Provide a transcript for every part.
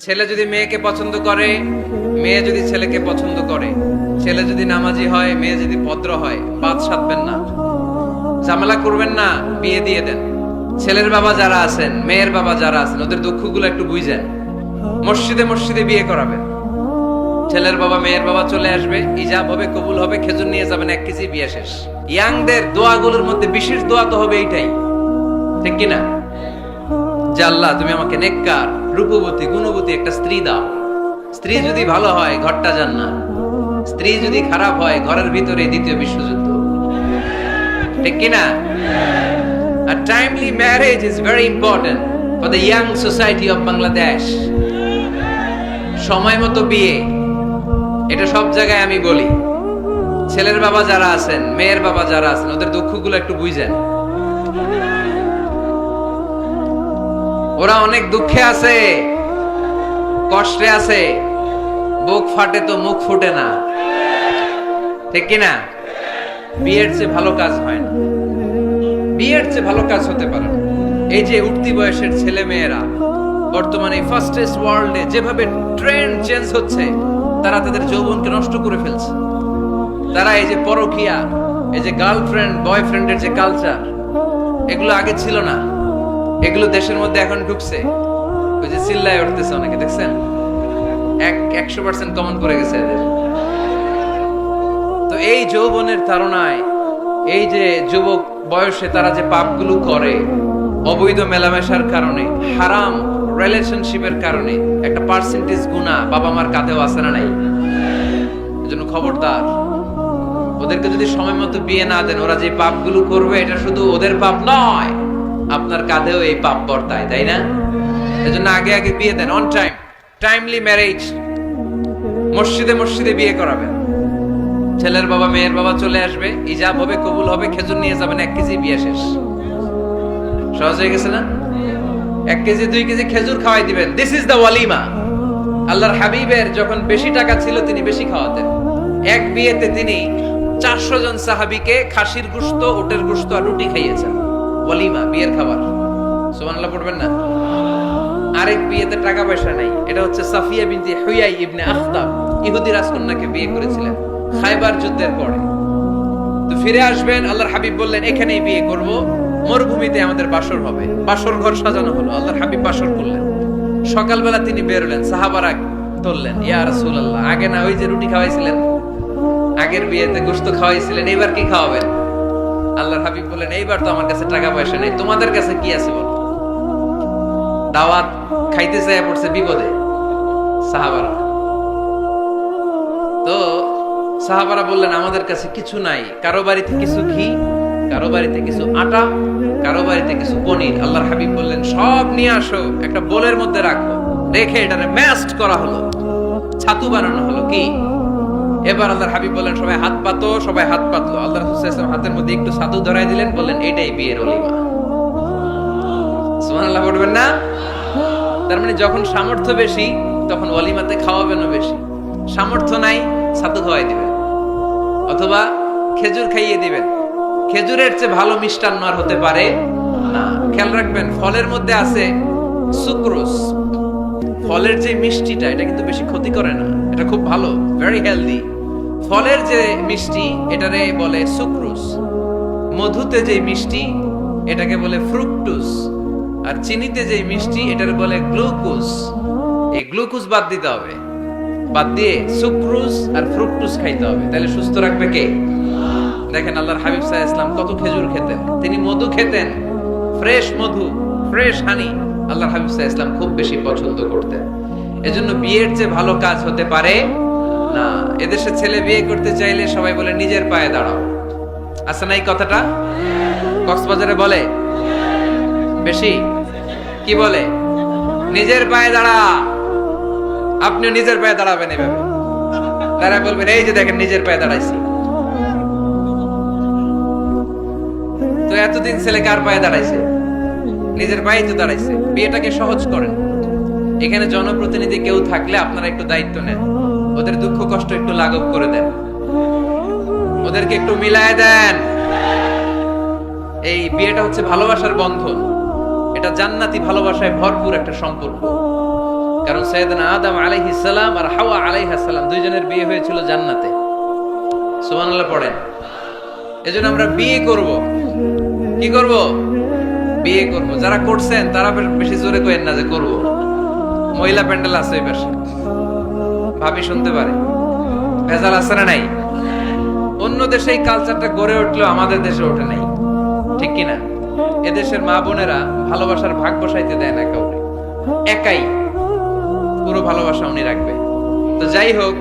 ছেলে যদি মেয়েকে পছন্দ করে, মেয়ে যদি ছেলেকে পছন্দ করে। ছেলে যদি নামাজি হয়, মেয়ে যদি ভদ্র হয় বাদ সাধবেন না। ঝামেলা করবেন না, বিয়ে দিয়ে দেন। ছেলের বাবা যারা আছেন, মেয়ের বাবা যারা আছেন, ওদের দুঃখগুলো একটু বুঝেন। মসজিদে মসজিদে বিয়ে করাবেন। ছেলের বাবা, মেয়ের বাবা চলে আসবে, ইজাব হবে, কবুল হবে, খেজুর নিয়ে যাবেন, এক কেজি বিয়ে শেষ। ইয়াংদের দোয়াগুলোর মধ্যে বিশেষ দোয়া তো হবে এইটাই। ঠিক কিনা? যে আল্লাহ, তুমি আমাকে নেককার, রূপবতী, গুণবতী একটা স্ত্রী দাও। স্ত্রী যদি ভালো হয়, ঘরটা যান না স্ত্রী যদি খারাপ হয়, ঘরের ভিতরে দ্বিতীয় বিশ্বযুদ্ধ। ঠিক কিনা A timely marriage is very important for the young society of Bangladesh. সময় মতো বিয়ে, এটা সব জায়গায় আমি বলি। ছেলের বাবা যারা আছেন, মেয়ের বাবা যারা আছেন, ওদের দুঃখগুলো একটু বুঝেন। ওরা অনেক দুঃখে আছে, কষ্টে আছে, বুক ফাটে তো মুখ ফুটে না। ঠিক কিনা বিয়ের চেয়ে ভালো কাজ হয় না। বিয়ের চেয়ে ভালো কাজ হতে পারে এই যে উঠতি বয়সের ছেলে মেয়েরা, বর্তমানে ফাস্টেস্ট ওয়ার্ল্ডে যেভাবে ট্রেন্ড চেঞ্জ হচ্ছে, তারা তাদের যৌবনকে নষ্ট করে ফেলছে। তারা এই যে পরকিয়া, এই যে গার্লফ্রেন্ড বয়ফ্রেন্ডের যে কালচার এগুলো আগে ছিল না। এগুলো দেশের মধ্যে এখন ঢুকছে। ওই যে চিল্লায় উঠতেছে অনেকে, দেখছেন? এক, একশো পার্সেন্ট কমন করে গেছে এদের। তো এই যৌবনের তাড়নায়, এই যে যুবক বয়সে তারা যে পাপগুলো করে, অবৈধ মেলামেশার কারণে, হারাম রিলেশনশিপের কারণে, একটা পার্সেন্টেজ গুণা বাবা মার কাঁধেও আসে না নাই? এজন্য খবরদার। ওদেরকে যদি সময় মতো বিয়ে না দেন, ওরা যে পাপগুলো করবে, এটা শুধু ওদের পাপ নয়। আপনার কাঁধেও এই পাপ বর্তায়, তাই না? এজন্য আগে আগে বিয়ে দেন অন টাইম টাইমলি ম্যারেজ মসজিদে মসজিদে বিয়ে করাবেন। ছেলের বাবা, মেয়ের বাবা চলে আসবে, ইজাব হবে, কবুল হবে, খেজুর নিয়ে যাবেন, এক কেজি বিয়ে শেষ। সহজ হয়ে গেছে না? এক কেজি, দুই কেজি খেজুর খাওয়াই দিবেন। দিস ইজ দ্য ওয়ালিমা আল্লাহর হাবিবের যখন বেশি টাকা ছিল, তিনি বেশি খাওয়াতেন। এক বিয়েতে তিনি চারশো জন সাহাবিকে খাসির গুস্ত, উটের গুস্ত আর রুটি খাইয়েছেন। ওয়ালিমা, বিয়ের খাবার। সুবহানাল্লাহ, পড়বেন না? আরেক বিয়েতে টাকা পয়সা নাই। এটা হচ্ছে সাফিয়া বিনতি হুয়াই ইবনে আখতাব। ইহুদি রাজকন্যাকে বিয়ে করেছিলেন খাইবার যুদ্ধের পরে। তো ফিরে আসবেন, আল্লাহর হাবিব বললেন, এখানেই বিয়ে করব। মরুভূমিতে আমাদের বাসর হবে। বাসর ঘর সাজানো হলো। আল্লাহর হাবিব বাসর করলেন। সকালবেলা তিনি বেরোলেন সাহাবারা ধরলেন, ইয়া রাসূলুল্লাহ, আগে না ওই যে রুটি খাওয়াইছিলেন? আগের বিয়েতে গোশত খাওয়াইছিলেন, এবার কি খাওয়াবেন? আল্লাহর হাবিব বললেন, এইবার তো আমার কাছে টাকা পয়সা নেই। তোমাদের কাছে কি আছে বলো? দাওয়াত খাইতে চাই পড়ছে বিপদে। সাহাবারা। তো সাহাবারা বললেন, আমাদের কাছে কিছু নাই। কারও বাড়িতে কিছু ঘি, কারও বাড়িতে কিছু আটা, কারও বাড়িতে কিছু পনির। আল্লাহর হাবিব বললেন, সব নিয়ে আসো, একটা বোলের মধ্যে রাখো। রেখে এটারে ম্যাস্ট করা হলো। ছাতু বানানো হলো কি? এবার আল্লাহর হাবিব বললেন, সবাই হাত পাতো, সবাই হাত পাতলো। আল্লাহ রাসূল হাতের মধ্যে একটু ছাতু ধরাই দিলেন, বললেন, এটাই বিয়ের অলিমা। সুবহানাল্লাহ পড়বেন না? তার মানে যখন সামর্থ্য বেশি, তখন অলিমাতে খাওয়াবেনও বেশি। সামর্থ্য নাই ছাতু খাওয়াই দিবেন। অথবা খেজুর খাইয়ে দিবেন। খেজুরের চেয়ে ভালো মিষ্টান্ন আর হতে পারে না। খেয়াল রাখবেন, ফলের মধ্যে আছে সুক্রোজ। ফলের যে মিষ্টিটা, এটা কিন্তু বেশি ক্ষতি করে না। এটা খুব ভালো ভেরি হেলদি ফলের যে মিষ্টি, এটারে বলে সুক্রোজ। মধুতে যে মিষ্টি, এটাকে বলে ফ্রুকটুস আর চিনিতে যে মিষ্টি, এটার বলে গ্লুকোজ। এই গ্লুকোজ বাদ দিতে হবে। বাদ দিয়ে সুক্রোজ আর ফ্রুকটুস খাইতে হবে। তাহলে সুস্থ রাখবে কে? দেখেন আল্লাহর হাবিব সাহা ইসলাম কত খেজুর খেতেন। তিনি মধু খেতেন, ফ্রেশ মধু, ফ্রেশ হানি আল্লাহর হাবিব সাহা ইসলাম খুব বেশি পছন্দ করতেন। এজন্য বিয়ের যে ভালো কাজ হতে পারে না, এদেশে ছেলে বিয়ে করতে চাইলে সবাই বলে, নিজের পায়ে দাঁড়াও। আছে না এই কথাটা? কক্সবাজারে বলে? বেশি? কি বলে? নিজের পায়ে দাঁড়া। আপনিও নিজের পায়ে দাঁড়াবেন এভাবে। তারা বলবেন এই যে দেখেন, নিজের পায়ে দাঁড়াইছি। তো এতদিন ছেলে কার পায়ে দাঁড়াইছে? নিজের পায়ে তো দাঁড়াইছে। বিয়েটাকে সহজ করেন। এখানে জনপ্রতিনিধি কেউ থাকলে আপনারা একটু দায়িত্ব নেন। ওদের দুঃখ কষ্ট একটু লাঘব করে দেন। ওদেরকে একটু মিলায় দেন। এই বিয়েটা হচ্ছে ভালোবাসার বন্ধন। এটা জান্নাতি ভালোবাসায় ভরপুর একটা সম্পর্ক। কারণ সৈয়দনা আদম আলাইহিস সালাম আর হাওয়া আলাইহিস সালাম দুইজনের বিয়ে হয়েছিল জান্নাতে। সুবহানাল্লাহ পড়েন। এজন্য আমরা বিয়ে করব। কি করব? বিয়ে করব। যারা করছেন তারা বেশ- জোরে কইেন না যে করব। মহিলা প্যান্ডেল আছে ওই পাশে। ভাবি শুনতে পারে। ভেজাল আছে না নাই? অন্য দেশে এই কালচারটা গড়ে উঠলেও আমাদের দেশে ওঠে নাই। ঠিক কি না এদেশের মা বোনেরা ভালোবাসার ভাগ বসাইতে দেয় না কাউকে। একাই পুরো ভালোবাসা উনি রাখবে। তো যাই হোক,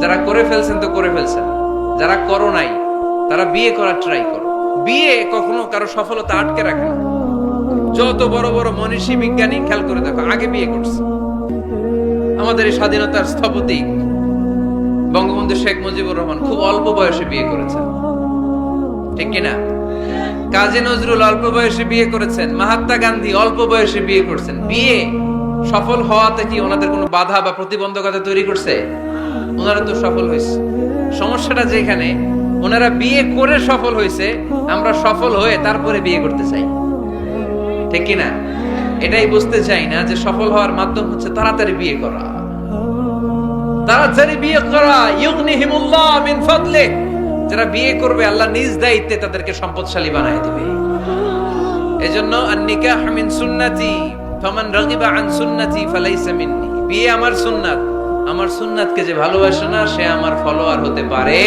যারা করে ফেলছেন তো করে ফেলছেন। যারা করো নাই, তারা বিয়ে করার ট্রাই করো। বিয়ে কখনো কারও সফলতা আটকে রাখে না। যত বড় বড় মনীষী বিজ্ঞানী খেয়াল করে দেখো, আগে বিয়ে করছে। আমাদের এই স্বাধীনতার স্থপতি বঙ্গবন্ধু শেখ মুজিবুর রহমান খুব অল্প বয়সে বিয়ে করেছেন। ঠিক কিনা? কাজী নজরুল অল্প বয়সে বিয়ে করেছেন, মহাত্মা গান্ধী অল্প বয়সে বিয়ে করছেন। বিয়ে সফল হওয়াতে কি ওনাদের কোনো বাধা বা প্রতিবন্ধকতা তৈরি করছে? ওনারা তো সফল হয়েছে। সমস্যাটা যেখানে, ওনারা বিয়ে করে সফল হয়েছে, আমরা সফল হয়ে তারপরে বিয়ে করতে চাই। ঠিক কিনা? এটাই বুঝতে চাই না যে সফল হওয়ার মাধ্যম হচ্ছে তাড়াতাড়ি বিয়ে করা। বিয়ে করা মিন ফাদলে, যারা বিয়ে করবে, আল্লাহ নিজ দায়িত্বে তাদেরকে সম্পদশালী বানায় দিবে। এজন্য মিন রাগিবা আন ফালাইসা মিন্নি। বিয়ে আমার সুন্নাত, আমার সুন্নাতকে যে ভালোবাসে না, সে আমার ফলোয়ার হতে পারে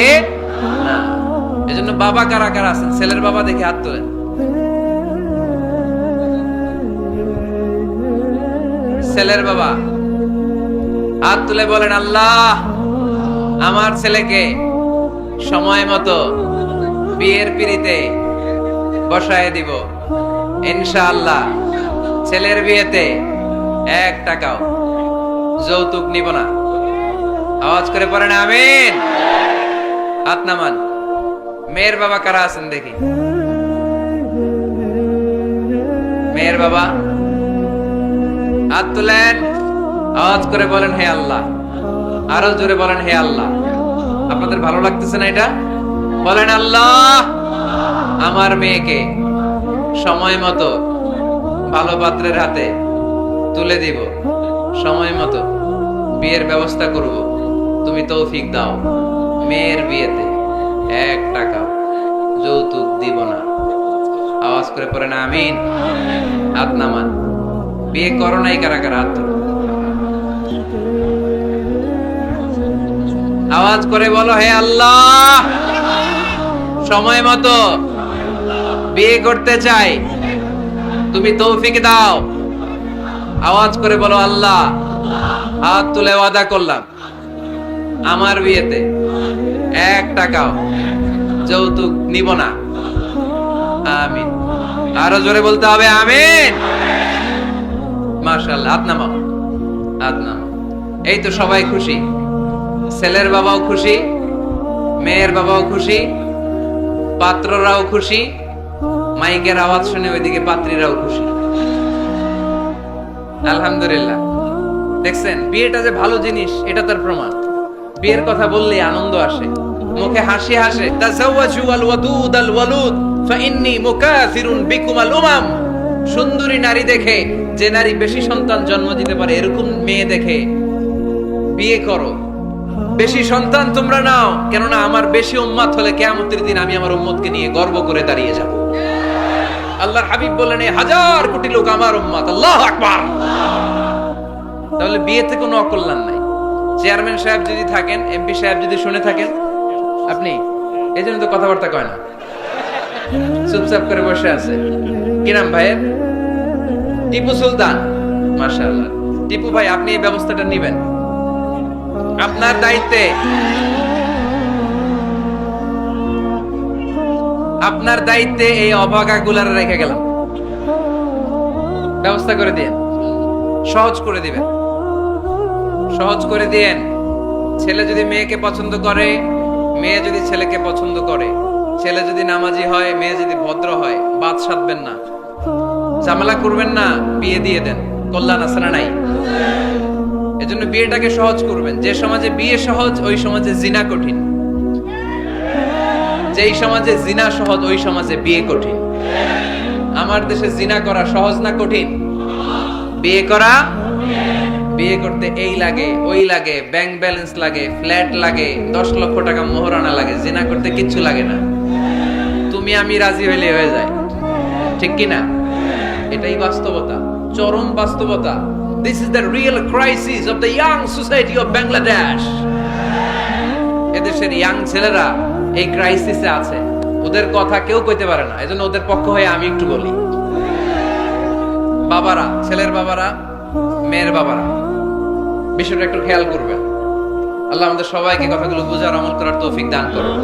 না। এজন্য বাবা কারা কারা আছেন? ছেলের বাবা দেখে হাত তোলেন। ছেলের বাবা হাত তুলে বলেন, আল্লাহ, আমার ছেলেকে সময় মতো বিয়ের পিড়িতে বসায় দিব। ইনশাআল্লাহ, ছেলের বিয়েতে এক টাকাও যৌতুক নিব না। আওয়াজ করে পড়েন আমিন। হাত নামান। মেয়ের বাবা কারা আছেন দেখি? মেয়ের বাবা? হাত তুলেন। আওয়াজ করে বলেন, হে আল্লাহ। আরও জোরে বলেন, হে আল্লাহ। আপনাদের ভালো লাগতেছে না এটা? বলেন, আল্লাহ, আমার মেয়েকে সময় মতো ভালো পাত্রের হাতে তুলে দিব। সময় মতো বিয়ের ব্যবস্থা করব। তুমি তৌফিক দাও। মেয়ের বিয়েতে এক টাকা যৌতুক দিব না। আওয়াজ করে পড়ে না আমিন। হাত নামান। বিয়ে করো নাই কারা কারা, হাত আওয়াজ করে বলো, হে আল্লাহ। সময় মতো বিয়ে করতে চাই। তুমি তৌফিক দাও। আওয়াজ করে বলো, আল্লাহ, হাত তুলে ওয়াদা করলাম। আমার বিয়েতে এক টাকাও যৌতুক নিব না। আমিন। আরও জোরে বলতে হবে, আমিন। মাশাআল্লাহ, হাত নামাও। হাত নামাও। এই তো সবাই খুশি। ছেলের বাবাও খুশি, মেয়ের বাবাও খুশি, পাত্ররাও খুশি, মাইকের আওয়াজ শুনে ওইদিকে পাত্রীরাও খুশি। আলহামদুলিল্লাহ। দেখছেন, বিয়েটা যে ভালো জিনিস, এটা তার প্রমাণ। বিয়ের কথা বললে আনন্দ আসে। মুখে হাসি হাসে, তাজাওয়াজু আল ওয়াদুদ আল ওয়ালুদ, ফাইন্নি মুকাসিরুন বিকুম আল উমাম। সুন্দরী নারী দেখে, যে নারী বেশি সন্তান জন্ম দিতে পারে, এরকম মেয়ে দেখে, বিয়ে করো। বেশি সন্তান তোমরা নাও, কেননা আমার বেশি উম্মাত হলে কেয়ামতের দিন আমি আমার উম্মতকে নিয়ে গর্ব করে দাঁড়িয়ে যাব। আল্লাহর হাবিব বললেন এই হাজার কোটি লোক আমার উম্মাত, আল্লাহ আকবার! তাহলে বিয়েতে কোনো অকল্যাণ নাই। চেয়ারম্যান সাহেব যদি থাকেন, এমপি সাহেব যদি শুনে থাকেন, আপনি, এই জন্য তো কথাবার্তা কয় না। চুপচাপ করে বসে আছে। কি নাম ভাইয়ের? টিপু সুলতান, মাশাআল্লাহ। টিপু ভাই, আপনি এই ব্যবস্থাটা নেবেন। আপনার দায়িত্বে। আপনার দায়িত্বে এই অভাগা গুলার রেখে গেলাম। ব্যবস্থা করে দিয়েন। সহজ করে দিবেন। সহজ করে দিয়েন। ছেলে যদি মেয়েকে পছন্দ করে, মেয়ে যদি ছেলেকে পছন্দ করে, ছেলে যদি নামাজি হয়, মেয়ে যদি ভদ্র হয়, বাদ সাধবেন না। ঝামেলা করবেন না, বিয়ে দিয়ে দেন। কল্যাণ না নাই? এজন্য বিয়েটাকে সহজ করবেন। যে সমাজে বিয়ে সহজ, ওই সমাজে জিনা কঠিন। যেই সমাজে জিনা সহজ, ওই সমাজে বিয়ে কঠিন। আমার দেশে জিনা করা সহজ না কঠিন? বিয়ে করা বিয়ে করতে এই লাগে, ওই লাগে ব্যাংক ব্যালেন্স লাগে ফ্ল্যাট লাগে, দশ লক্ষ টাকা মোহরানা লাগে, জিনা করতে কিচ্ছু লাগে না। তুমি আমি রাজি হইলে হয়ে যায়। ঠিক কি না এটাই বাস্তবতা। চরম বাস্তবতা। This is the real crisis of the young society of Bangladesh এদেশের ইয়াং ছেলেরা এই ক্রাইসিসে আছে। ওদের কথা কেউ কইতে পারে না। এজন্য ওদের পক্ষ হয়ে আমি একটু বলি। বাবারা, ছেলের বাবারা, মেয়ের বাবারা, বিষয়টা একটু খেয়াল করবেন। আল্লাহ আমাদের সবাইকে কথাগুলো বোঝার আমল করার তৌফিক দান করুন।